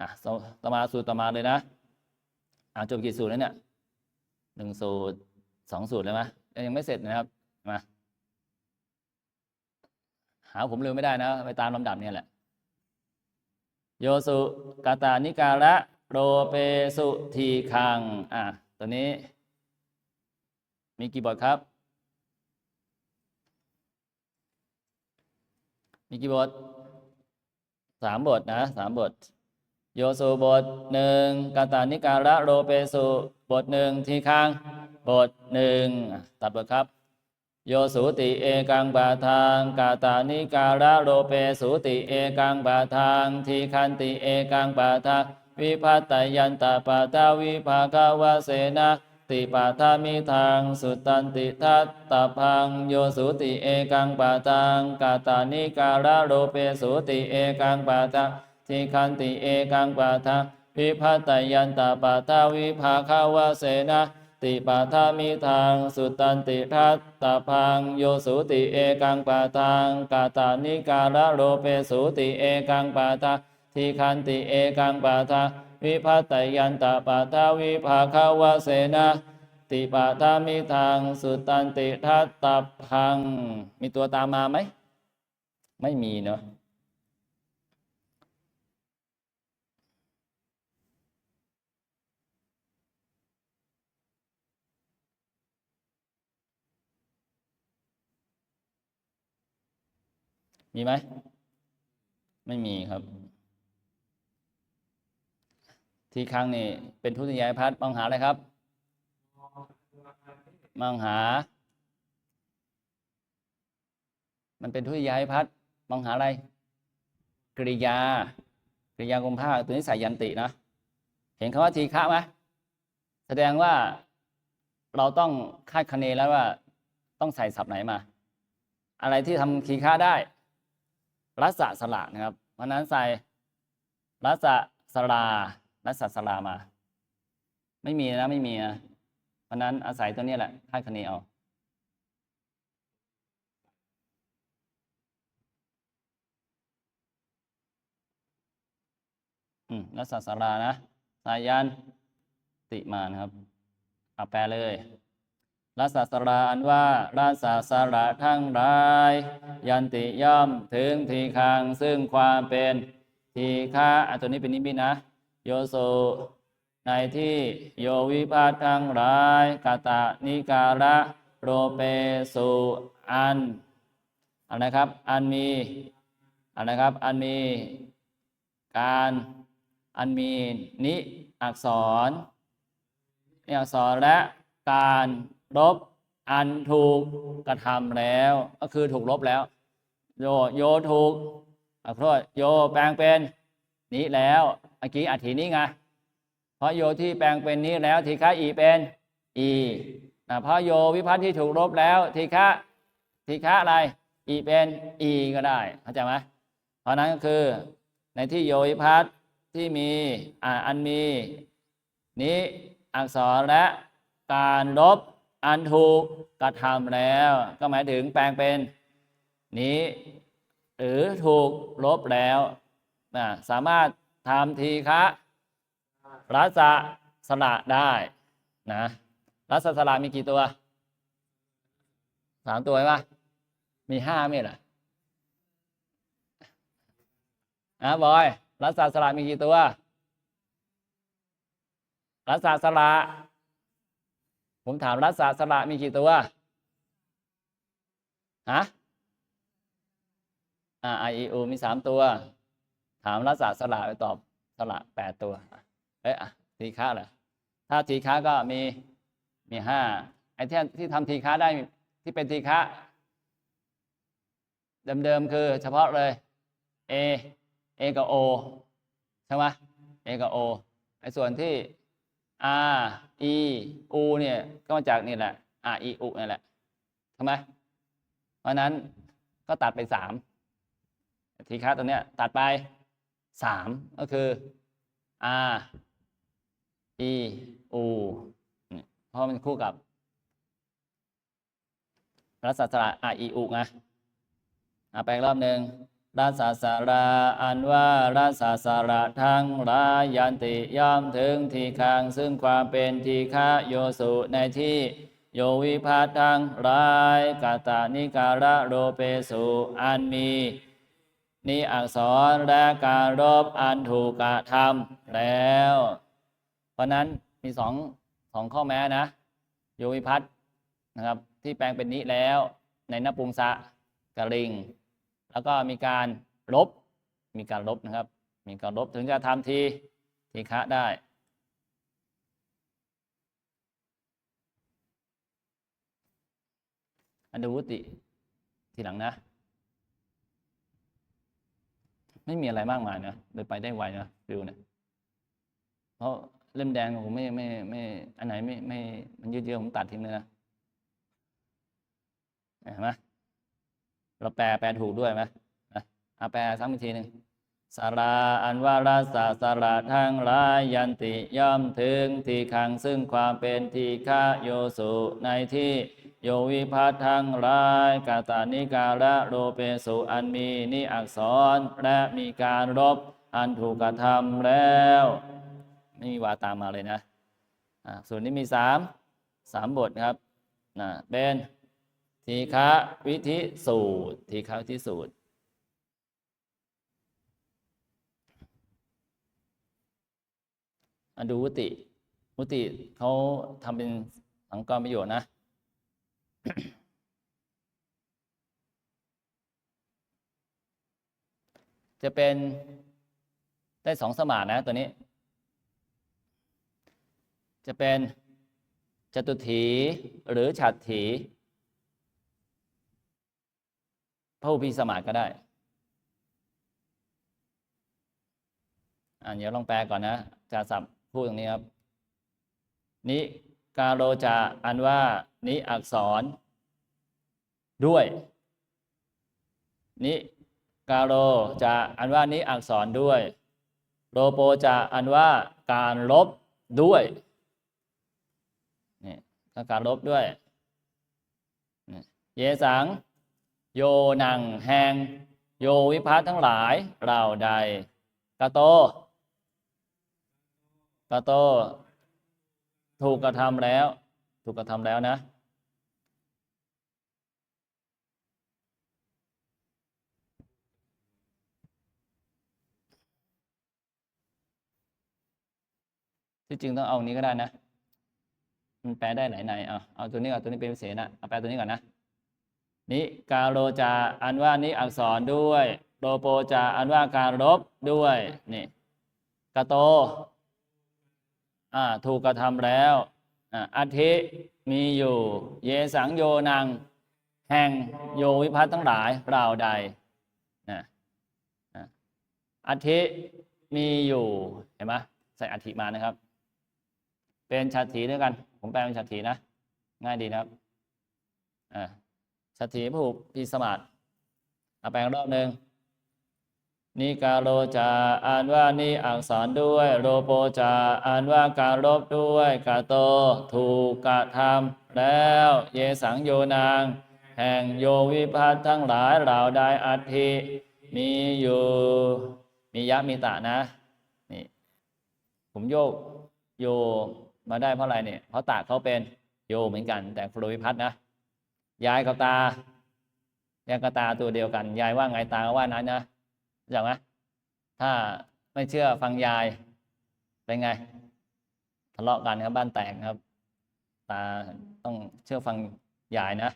อะต่อมาสูตรต่อมาเลยนะอะจบกี่สูตรแล้วเนี่ยหนึ่งสูตรสองสูตรเลยไหมยังไม่เสร็จนะครับมาหาผมเร็วไม่ได้นะ ไปตามลำดับเนี่ยแหละ โยสุกาตานิการะโรเปสุทีคัง อะตัวนี้ มีกี่บทครับ มีกี่บทสามบทนะสามบท โยสุบทหนึ่งกาตานิการะโรเปสุบทหนึ่งทีคังบทหนึ่งตัดบทครับ โยสุติเอกังบาทางกาตานิการะโรเปสุติเอกังบาทางทีคันติเอกังบาทางวิพัตตยันตปาทาวิภาคาวาเสนาติปาทามิทางสุตันติทัตตพังโยสุติเอกังบาทางกาตานิการะโรเปสุติเอกังบาทา ทีคันติเอกังบาทาวิพัตตยันตาปาทาวิภาคาวเสนาติปาทามิทางสุตตันติทัตตพังโยสุติเอกังปาทางกาตานิการะโรเปสุติเอกังปาทาทีคันติเอกังปาทาวิพัตตยันตาปาทาวิภาคาวเสนาติปาทามิทางสุตตันติทัตตพัง มีตัวตามมาไหม ไม่มีเนาะ มีไหม ไม่มีครับ ทีครั้งนี่เป็นทุติยายพัฒน์มองหาอะไรครับมองหา มันเป็นทุติยายพัฒน์มองหาอะไรกริยากริยากรมภาคตัวนี้ใส่ยันตินะ เห็นคำว่าทีฆะไหมแสดงว่าเราต้องคาดคะเนแล้วว่าต้องใส่ศัพท์ไหนมา อะไรที่ทำทีฆะได้ รัศสละนะครับ เพราะนั้นใส่รัศสลารัศสลามา ไม่มีนะไม่มีนะเพราะนั้นอาศัยตัวนี้แหละคาดคะเนเอาอืมรัศสลานะสายันติมานะครับเอาแปลเลย รัศสลาอันว่ารัศสละทั้งหลาย ยันติย่อมถึงทีคังซึ่งความเป็นทีฆะอะตัวนี้เป็นนิมิตนะ โยโสในที่โยวิพัตทั้งหลายกาตานิการะโรเปสุอันอันนะครับ อันมีอันนะครับ อันมีการอันมีนิอักษรนิอักษรและการ ลบอันถูกกระทำแล้ว ก็คือถูกลบแล้ว โยโยถูกอโทษโยแปลงเป็นนี้แล้วเมื่อกี้อัฐินี้ไงเพราะโยที่แปลงเป็นนี้แล้วทีฆะอีเป็นอีนะเพราะโยวิพัฒน์ที่ถูกลบแล้วทีฆะทีฆะอะไร อีเป็นอีก็ได้เข้าใจไหมเพราะนั้นก็คือในที่โยวิพัฒน์ที่มีอ่าอันมี นี้อักษรและการลบ อันถูกกระทำแล้ว ก็หมายถึงแปลงเป็นนี้ หรือถูกลบแล้วนะสามารถทำทีฆะรัศสละได้นะรัศสละมีกี่ตัวสามตัวใช่ปะมีห้าไม่หรอนะบอยรัศสละมีกี่ตัวรัศสละ ผมถามรัศสละมีกี่ตัวฮะอ่าไอออูมีสามตัว ถามรัศสละไปตอบสละแปดตัว เอ๊ะอะทีฆะเหรอถ้าทีฆะก็มีมีห้าไอ้ที่ที่ทำทีฆะได้ที่เป็นทีฆะเดิมๆคือเฉพาะเลย A A กับ O ใช่ไหม A กับ O ไอ้ส่วนที่ R E U เนี่ยก็มาจากนี่แหละ R E U นี่แหละใช่ไหมเพราะนั้นก็ตัดไปสามทีค้าตัวเนี้ยตัดไปสามก็คือ R E U เพราะมันคู่กับรัศสระ R E U ไงอะไปอีกรอบหนึ่ง ราศาสราอันว่าราศาสระทั้งหลายยันติย่อมถึงที่ข้างซึ่งความเป็นทีฆะโยสุในที่โยวิพัตทั้งหลายกาตานิการะโรเปสุอันมีนิอักษรและการรบอันถูกกระทำแล้ว เพราะนั้นมีสองสองข้อแม้นะ โยวิพัตนะครับที่แปลงเป็นนิแล้วในนปุงสะกะลิง แล้วก็มีการลบ มีการลบนะครับ มีการลบถึงจะทำทีทีฆะได้ อันดูวุติทีหลังนะ ไม่มีอะไรมากมายนะเลยไปได้ไวนะฟิวเนี่ยเพราะเล่มแดงผมไม่ไม่ไม่อันไหนไม่ไม่มันยืดเยื้อผมตัดทิ้งเลยนะเห็นไหม เราแปลแปลถูกด้วยไหมนะเอาแปลซ้ำอีกทีหนึ่งสาราอันว่าราสาสาราทั้งหลายยันติย่อมถึงที่ขังซึ่งความเป็นทีฆะโยสุในที่โยวิพัตทั้งหลายกาตานิการะโรเปสุอันมีนิอักษรและมีการรบอันถูกกระทำแล้ว ไม่มีวาตามมาเลยนะอ่าส่วนนี้มีสามสามบทครับนะเป็น ทีฆะวิธิสูตร ทีฆะวิธิสูตร อันดูวุติ วุติเขาทำเป็นสังกรประโยชน์นะจะเป็นได้สองสมาธินะตัวนี้ จะเป็นจตุถีหรือฉัตรถีพ ระอุพิสมาธิก็ได้อ่านเดี๋ยวลองแปลก่อนนะจะสับพูดตรงนี้ครับ นิกาโรจะอันว่านิอักษร ด้วย นิกาโรจะอันว่านิอักษรด้วย โรโปจะอันว่าการลบด้วยนี่การลบด้วย เยสัง โยนังแหงโยวิพัฒทั้งหลายเราใดกะโตกะโต ถูกกระทำแล้ว ถูกกระทำแล้วนะ ที่จริงต้องเอานี้ก็ได้นะ มันแปลได้หลายในเอาเอาตัวนี้ก่อนตัวนี้เป็นพิเศษนะ เอาแปลตัวนี้ก่อนนะ นิกาโรจาอันว่านิอักษรด้วยโรโปจาอันว่าการลบด้วยนี่กะโตอ่าถูกกระทำแล้วอ่าอาทิมีอยู่ เยสังโยนังแห่งโยวิพัตทั้งหลายเราใดนะอะอาทิมีอยู่ เห็นไหมใส่อาทิมานะครับ เป็นชาติด้วยกัน ผมแปลเป็นชาตินะ ง่ายดีนะครับอ่า ชาติผูกพิสมาธิเอแปลงรอบหนึ่งนิกาโรจาอ่านว่านิอักษรด้วยโรโปจาอ่านว่าการลบด้วยกาโต ถูกกระทำแล้ว เยสังโยนาง แห่งโยวิพัตทั้งหลายเหล่าใดอัติมีอยู่ มียะมีตะนะนี่ผมโยกโยมาได้เพราะอะไรเนี่ยเพราะตาเขาเป็นโยเหมือนกัน แต่โฟลวิพัฒน์นะ ยายกับตายายกับตาตัวเดียวกัน ยายว่าไงตาว่านั้นนะเข้าไหมถ้าไม่เชื่อฟังยายเป็นไง ทะเลาะกันครับบ้านแตกครับ ตาต้องเชื่อฟังยายนะ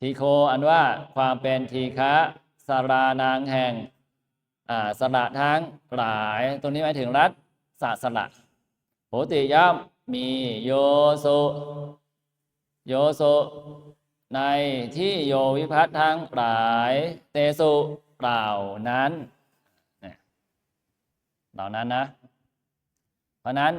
ทีโคอันว่าความเป็นทีฆะสารานางแห่งอ่าสระทั้งหลายตัวนี้หมายถึงรัฐศาสระโหติย่อมมีโยสุ โยสุในที่โยวิพัตทั้งหลายเตสุเหล่านั้นเนี่ยเหล่านั้นนะ เพราะนั้น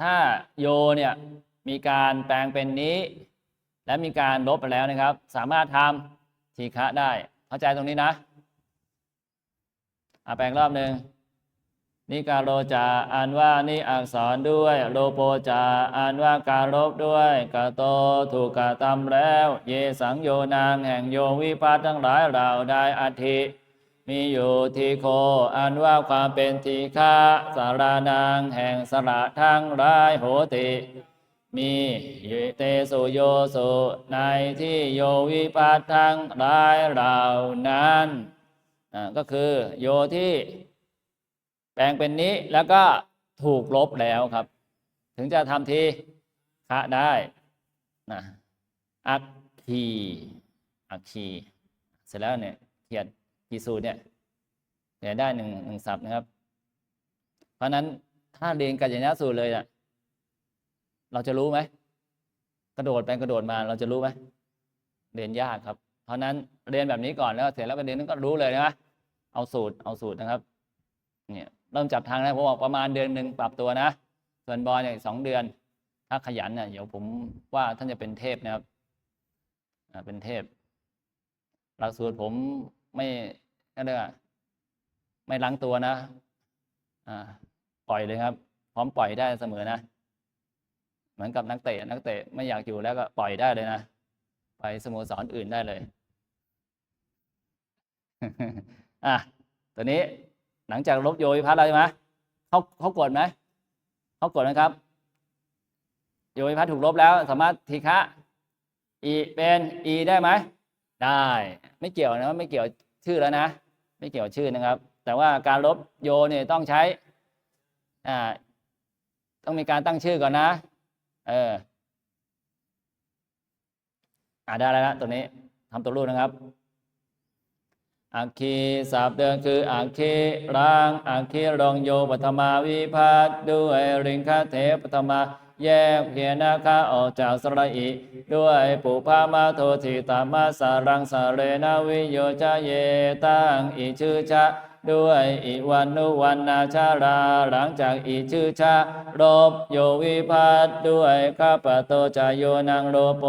ถ้าโยเนี่ยมีการแปลงเป็นนี้ และมีการลบไปแล้วนะครับ สามารถทำทีฆะได้ เข้าใจตรงนี้นะอะแปลงรอบหนึ่ง นิการโรจาอ่านว่านิอักษรด้วย โลโปจาอ่านว่าการลบด้วยกะโตถูกกะทำแล้ว เยสังโยนางแห่งโยวิปัสสทั้งหลายเราได้อัฐิมีอยู่ทีโคอันว่าความเป็นทีฆาสารานางแห่งสระทั้งหลายโหติ มีเตสุโยสุในที่โยวิปัสสทั้งหลายเหล่านั้นก็คือโยที่ แปลงเป็นนี้แล้วก็ถูกลบแล้วครับ ถึงจะทำทีคะได้นะอักคีอักคีเสร็จแล้วเนี่ยเขียนกีสูตรเนี่ยเขียนได้หนึ่งหนึ่งศัพท์นะครับ เพราะนั้นถ้าเรียนกัญญาสูตรเลยอะเราจะรู้ไหมกระโดดไปกระโดดมาเราจะรู้ไหมเรียนยากครับ เพราะนั้นเรียนแบบนี้ก่อนแล้วเสร็จแล้วไปเรียนนั้นก็รู้เลยนะเอาสูตรเอาสูตรนะครับ เนี่ย เริ่มจับทางได้ผมบอกประมาณเดือนหนึ่งปรับตัวนะ ส่วนบอลเนี่ยสองเดือน ถ้าขยันเนี่ยเดี๋ยวผมว่าท่านจะเป็นเทพนะครับเป็นเทพ หลักสูตรผมไม่ก็เรียกว่าไม่ล้างตัวนะอ่าปล่อยเลยครับ พร้อมปล่อยได้เสมอนะ เหมือนกับนักเตะนักเตะไม่อยากอยู่แล้วก็ปล่อยได้เลยนะไปสโมสรอื่นได้เลย อะตัวนี้ หลังจากลบโยวิพัฒน์แล้วใช่ไหมเขาเขากดไหมเขากดนะครับ โยวิพัฒน์ถูกลบแล้ว สามารถทีฆะอีเป็นอีได้ไหมได้ ไม่เกี่ยวนะไม่เกี่ยวชื่อแล้วนะ ไม่เกี่ยวชื่อนะครับ แต่ว่าการลบโยเนี่ยต้องใช้อ่าต้องมีการตั้งชื่อก่อนนะ เอออ่าได้แล้วนะตัวนี้ทำตัวรูปนะครับ อักคีสับเดินคืออักคีร่างอักคีรองโยปฐมาวิพัตด้วยริงคาเทปฐมาแยกเพียนาคาออกจากสระอิด้วยปุพามาโทธิตามาสารังสาเรนาวิโยจาเยตังอิชื่อชะด้วยอิวันนุวันนาชาราหลังจากอิชื่อชาลบโยวิพัตด้วยข้าปโตจายโยนังโลโป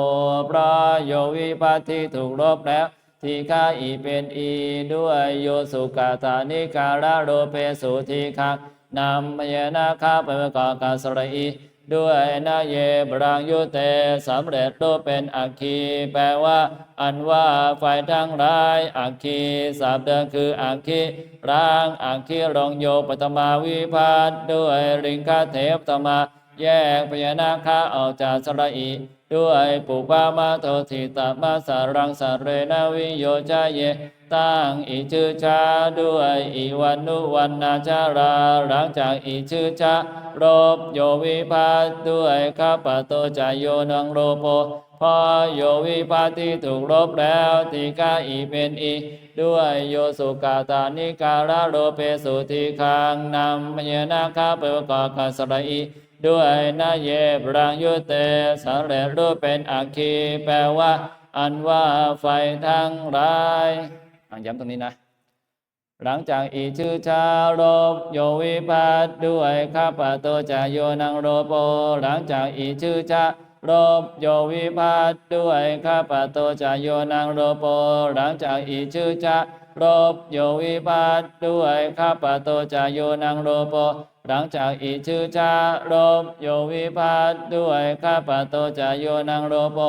พระโยวิพัตที่ถูกลบแล้ว ทีฆาอีเป็นอีด้วยโยสุกาตานิการะโรเปสุทีฆานำมยนาคาไปประกอบการสระอีด้วยนาเยบรังยุเตสำเร็จรูปเป็นอัคคีแปลว่า อันว่าฝ่ายทั้งหลายอัคคีสับเดิมคืออัคคีร่างอัคคีรองโยปตมาวิพัตด้วยริงคาเทปตมา แยกพญานาคาออกจากสระอี ด้วยปุปามาโทธิตามาสารังสาเรนาวิโยจาเยตั้งอิชื่อชาด้วยอิวันนุวันนาชาราหลังจากอิชื่อชารบโยวิพัตด้วยข้าปโตจายโยนังโรโปพอโยวิพัตที่ถูกลบแล้วทีฆาอีเป็นอี ด้วยโยสุกาตานิการะโรเปสุทีคังนำมยนาคาไปรกอบกัสระอี ด้วยนาเยบรังยุเตสำเร็จรูปเป็นอัคคีแปลว่า อันว่าไฟทั้งหลายอะย้ำตรงนี้นะ หลังจากอีชื่อชาโรบโยวิปัสด้วยข้าปโตจายโยนังโรโป หลังจากอีชื่อชาโรบโยวิปัสด้วยข้าปโตจายโยนังโรโป หลังจากอีชื่อชาโรบโยวิปัสด้วยข้าปโตจายโยนังโรโป หลังจากอีชื่อชาโรบโยวิพัตด้วยข้าปโตจายโยนังโรโป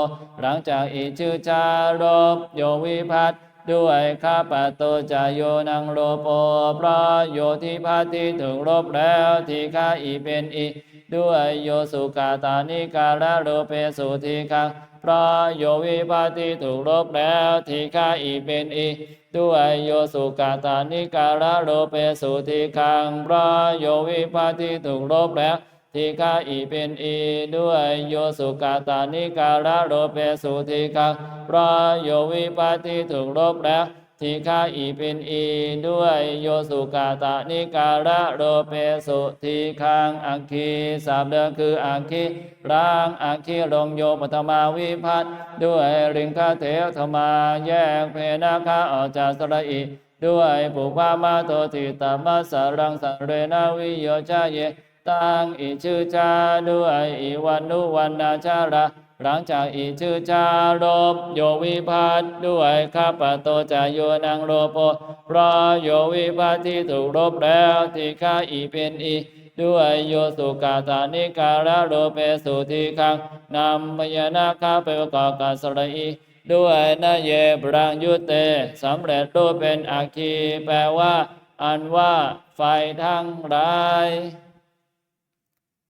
หลังจากอีชื่อชาโรบโยวิพัตด้วยข้าปโตจายโยนังโรโปเพราะโยทิพัตที่ถึงลบแล้วที่ข้าอีเป็นอีด้วยโยสุกาตานิการะโรเปสุทีคังเพราะโยวิพัตที่ถูกลบแล้วที่ข้าอีเป็นอี ด้วยโยสุกาตานิการะโรเปสุทิคังพระโยวิปาติถูกลบแล้วทิฆาอีเป็นอีด้วยโยสุกาตานิการะโรเปสุทิคังพระโยวิปาติถูกลบแล้ว ทีฆาอีเป็นอีด้วยโยสุกาตานิการะโรเปสุทีคังอัคคีสามเดิมคืออัคคีร่างอัคคีลงโยปฐมาวิพัตด้วยริงคาเทวธมาแยกเพนาคาออกจากสระอิด้วยปุปามาโตติตามาสารังสังเรนาวิโยชาเยตังอิชื่อชาด้วยอิวันนุวันนาชาระ หลังจากอีชื่อชารบโยวิพัตด้วยข้าปโตจะโยนังโลโปเพราะโยวิพัตที่ถูกรบแล้วที่ข้าอีเป็นอีด้วยโยสุกาตานิการะโลเปสุทีคังนำพยานาคาไปประกอบการสระอีด้วยนาเยบรังยุเตสำเร็จรูปเป็นอาคีแปลว่า อันว่าไฟทั้งหลาย